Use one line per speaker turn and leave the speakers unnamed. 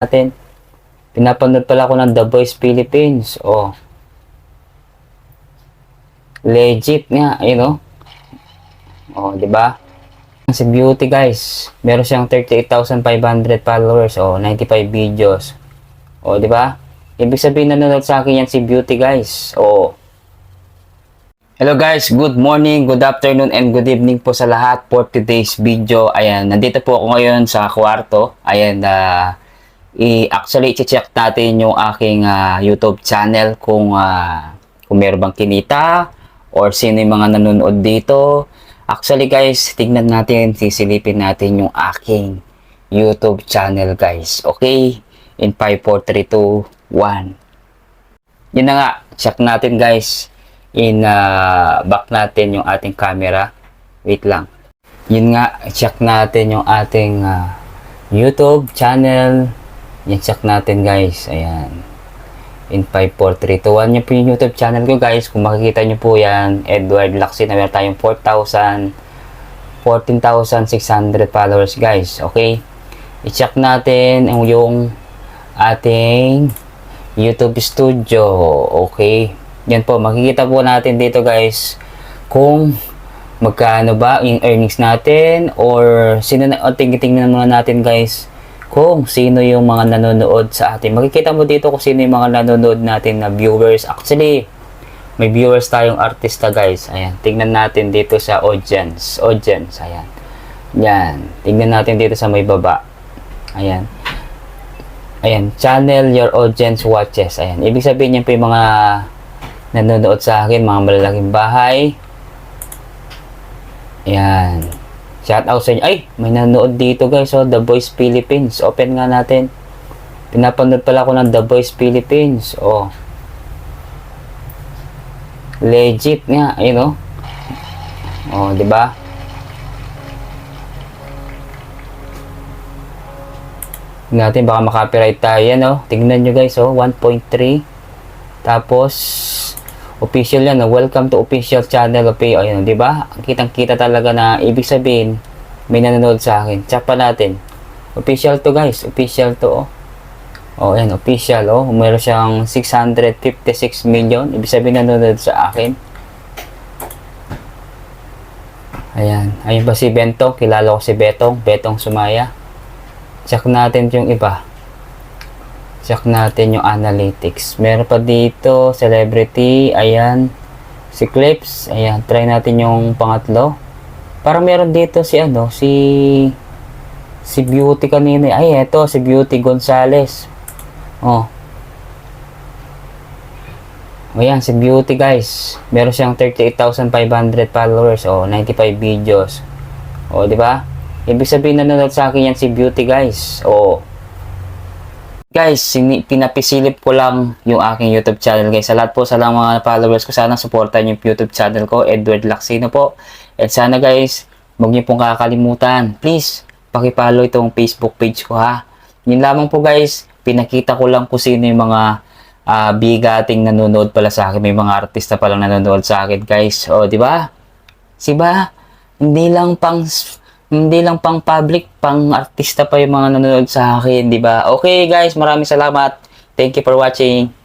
natin. Pinapanood pala ako ng The Voice Philippines. Oh. Legit nga, you know. Oh, di ba? Si Beauty guys, meron siyang 38,500 followers o 95 videos. O, di ba? Ibig sabihin nanonood sa akin yan si Beauty guys. O. Hello guys, good morning, good afternoon, and good evening po sa lahat for today's video. Ayan, nandito po ako ngayon sa kwarto. Ayan, i actually i-check natin yung aking ah, YouTube channel kung ah, kung meron bang kinita or sino yung mga nanonood dito. Actually guys, tignan natin, sisilipin natin yung aking YouTube channel guys. Okay? In 5, 4, 3, 2, 1. Yun na nga, check natin guys. In ah, back natin yung ating camera. Wait lang. Yun nga, check natin yung ating ah, YouTube channel. Yan, check natin guys. Ayan. In 5, 4, 3, 2, 1. Yan po yung YouTube channel ko guys. Kung makikita nyo po yan, Edward Lacsin. Na meron tayong 4,000, 14,600 followers guys. Okay? I-check natin yung, yung ating YouTube studio. Okay? Yan po, makikita po natin dito guys kung magkano ba yung earnings natin or sino na, o tingnan muna natin guys kung sino yung mga nanonood sa atin. Makikita mo dito kung sino yung mga nanonood natin na viewers. Actually, may viewers tayong artista guys. Ayan, tingnan natin dito sa audience. Audience, ayan. Yan, tingnan natin dito sa may baba. Ayan. Ayan, channel your audience watches. Ayan, ibig sabihin yan po yung mga nanonood sa akin, mga malalaking bahay. Ayan. Shout out sa inyo. Ay, may nanonood dito guys, oh, The Voice Philippines. Open nga natin. Pinapanood pala ako ng The Voice Philippines. Oh. Legit nga, you know. Oh, 'di ba? Natin baka makapiright tayo oh. Tingnan nyo guys, oh, 1.3. Tapos official yan, welcome to official channel of PO. Ayun, di ba? Kitang-kita talaga na ibig sabihin may nanonood sa akin. Check pa natin. Official to guys, official to, oh. Oh, ayan, official, oh. Meron siyang 656 million. Ibig sabihin nanonood sa akin. Ayan. Ayun ba si Bentong? Kilala ko si Betong. Betong Sumaya. Check natin yung iba. Check natin yung analytics. Meron pa dito, celebrity. Ayan. Si Clips. Ayan. Try natin yung pangatlo. Parang meron dito si ano, si si Beauty kanina. Ay, eto, si Beauty Gonzales. Oh. Ayan, si Beauty guys. Meron siyang 38,500 followers. Oh, 95 videos. Oh, di ba? Ibig sabihin nanonood sa akin yan si Beauty guys. Oh. Guys, pinapisilip ko lang yung aking YouTube channel guys. Sa lahat po sa lang mga followers ko, sana supportan yung YouTube channel ko, Edward Laxino po. At sana guys, huwag niyo pong kakalimutan. Please, pakipollow itong Facebook page ko ha. Yun lamang po guys, pinakita ko lang kung sino yung mga ah, bigating nanonood pala sa akin. May mga artista palang nanonood sa akin guys. O, di ba? Si ba? Hindi lang pang hindi lang pang public, pang artista pa yung mga nanonood sa akin, di ba? Okay guys, maraming salamat. Thank you for watching.